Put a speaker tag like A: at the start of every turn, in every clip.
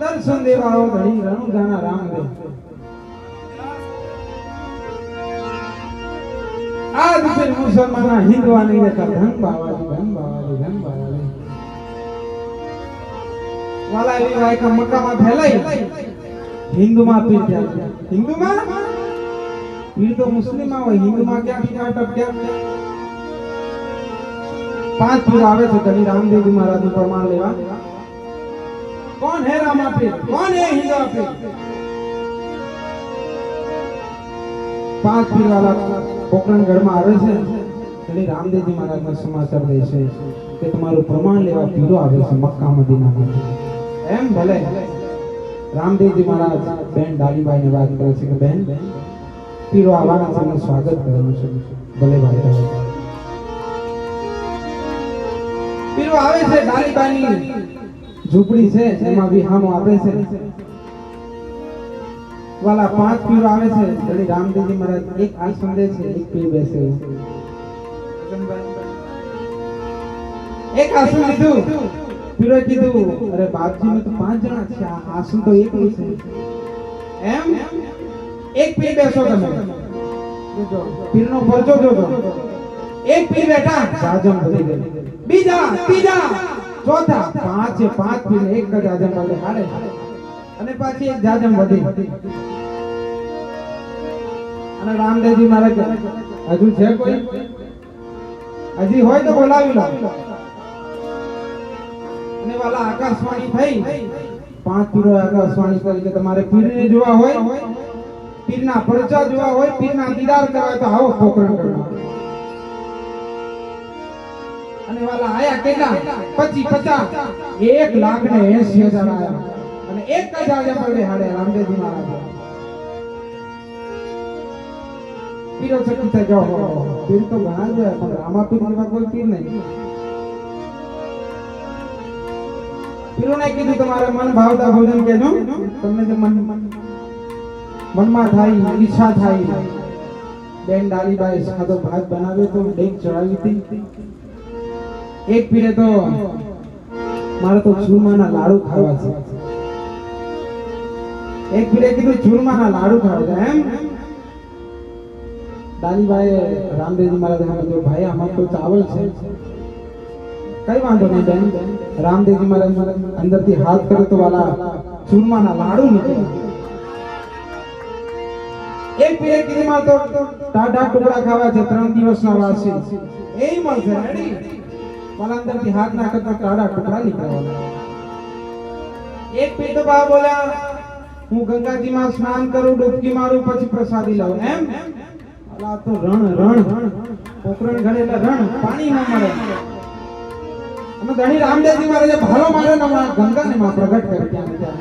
A: દર્શન દેવા આવો, ઘણી રણુજાના રામદેવ આજ ફિર મુસલમાન હિન્દવાની ને ધન બાવાજી ધન બાવાજી ધન બાવાજી. વાલા એવી વાયકા મક્કામાં ફેલાઈ. હિન્દુમાં પીર ત્યાં હિન્દુમાં? પીર તો મુસ્લિમમાં હોય હિન્દુમાં ક્યાં ક્યાં? પાંચ પીર આવે છે કદી રામદેવજી મહારાજનું પ્રમાણ લેવા. કોણ હે રામા પીર કોણ હે હિન્દુ પીર પાંચ પીર વાળા પોકરણગઢમાં આવે છે. એટલે રામદેવજી મહારાજના સમાચાર દે છે કે તમારું પ્રમાણ લેવા પીરો આવે છે મક્કા મદીનામાં. એમ ભલે. રામદેવજી મહારાજ બેન ડાલીબાઈને વાત કરે છે કે, બેન, પીરો આવવાના છે સ્વાગત કરવાનું છે. ભલે ભાઈ. પીરો આવે છે ડાલીબાઈની ઝૂંપડી છે, એમાં વિહામો આપે છે. વાલા પાંચ પીર આવે છે. એટલે રામદેવજી મહારાજ એક આ સંદે છે, એક પીર બેસે. એક આસન લીધું. પીરો કીધું, અરે બાપજી મેં તો પાંચ જણા છે, આ આસન તો એક છે. એમ? એક પીર બેસો તમે. પીરનો પરચો જોજો. એક પીર બેઠા. સાજમ ભરી ગઈ બીજા, ત્રીજા. ચોથા, પાંચે, પાંચથી એક જ આજમ વધે હારે. અને પાછી એક જાજમ વધે અને રામદેવજી મારે હજુ છે કોઈ? હજી હોય તો બોલાવી લો. અને વાલા આકાશવાણી થઈ. પાંચ પીરો આકાશવાણી કરી કે તમારે પીરને જોવા હોય, પીરના પરચા જોવા હોય, પીરના દીદાર કરવા તો આવો પોકરણ કરવા. અને વાલા આયા કેટલા પચી પચાસ, એક લાખ ને એસી હજાર આયા. અને એક જ આજે પડે હાડે રામદેવજી મહારાજ. પીરો ચકી થઈ ગયો. પીર તો ઘણા પણ રામા પીર જેવા કોઈ પીર નહીં. કીધું, તમારા મન ભાવતા ભોજન કેજો તમને મન મનમાં થાય, ઈચ્છા થાય, બેન ડાલીબાઈ સાદો ભાત બનાવ્યો તો ડેક ચડાવી હતી. એક પીરે તો મારે તો ચૂરમાના લાડુ ખાવા છે. એક પીરે કીધું ચૂરમાના લાડુ ખાવા છે, એમ? દાદીભાઈ રામદેવજી મહારાજ કીધું, ભાઈ, આમાં તો ચાવલ છે. કઈ વાંધો નહીં બેન, રામદેવજી મહારાજ અંદરથી હાથ કરે તો વાલા ચૂરમાના લાડુ નીકળે એક પીરે મારે તો ટાટા ટુકડા ખાવા છે, ત્રણ દિવસના વાસી. એ મળશે રેડી વાલા અંદરથી હાથ ના કરતા કાળા ટુકડા નીકળવાના. એક પીર તો બા બોલ્યા, હું ગંગાજીમાં સ્નાન કરું, ડૂબકી મારું, પછી પ્રસાદી લઉં એમ? અલા તો રણ રણ. પોકરણ ઘડે રણ, પાણી ન મળે. અને ધણી રામદેવજી મહારાજે ભાલો મારે ને હમણાં ગંગાને માં પ્રગટ કરે ત્યાં ત્યાં.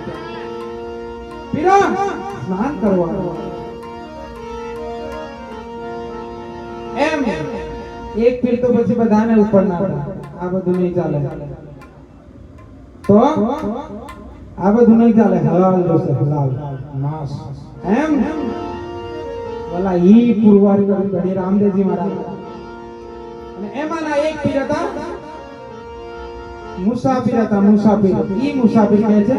A: પીરો, સ્નાન કરવાનું. એમ? એક પીર તો પછી બધાને ઉપર ના થાય. આ બધું નહીં ચાલે. તો? આ બધું નહીં ચાલે. હલાલ જોશે હલાલ. માંસ એમ? ભલા ઈ પુરવાર કરી રામદેવજી મહારાજ અને એમાંના એક પીર હતા? મુસાફિર હતા મુસાફિર. ઈ મુસાફિર કહે છે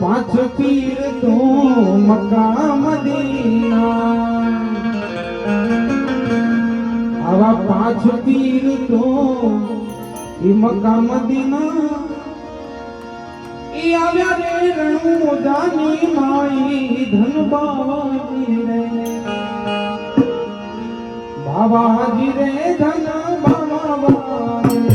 A: પાંચ પીર તું મક્કા મદીના. આવા પાંચ તીર તો એ મક્કા મદીના. એ આવ્યા રે રણુ જાની માઈ ધન બાવાજી રે. બાવાજી રે ધન બાવાજી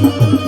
A: Thank you.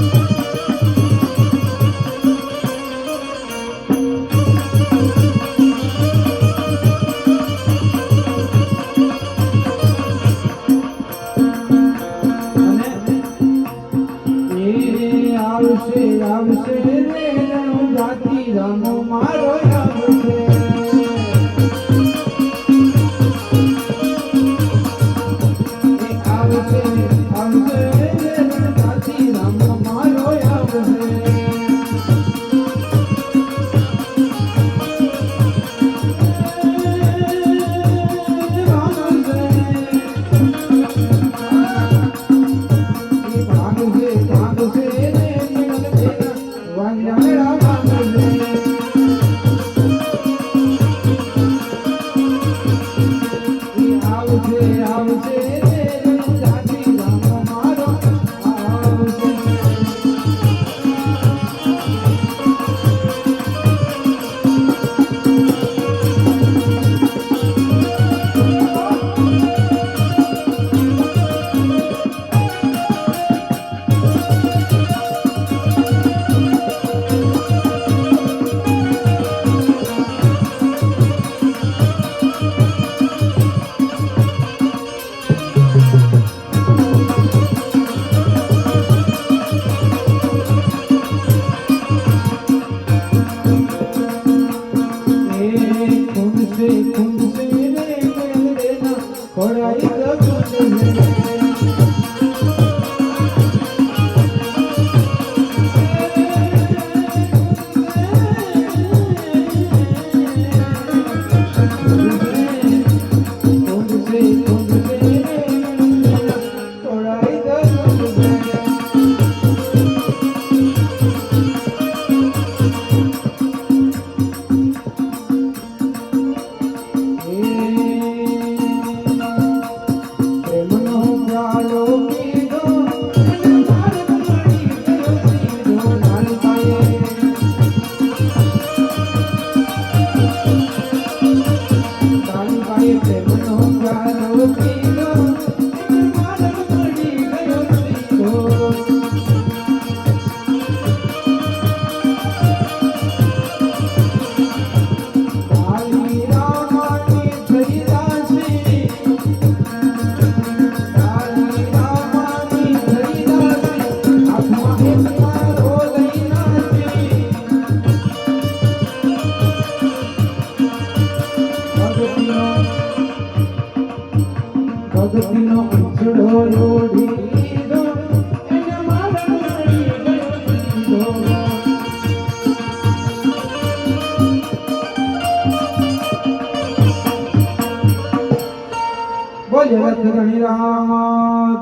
A: જગત ગણી રામ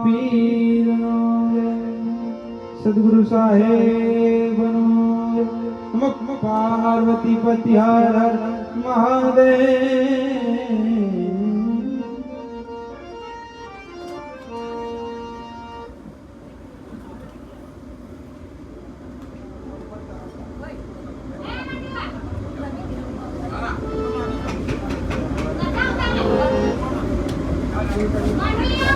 A: પીર સદગુરુ સાહેબ મુખ પાર્વતી પતિ હર હર મહાદેવ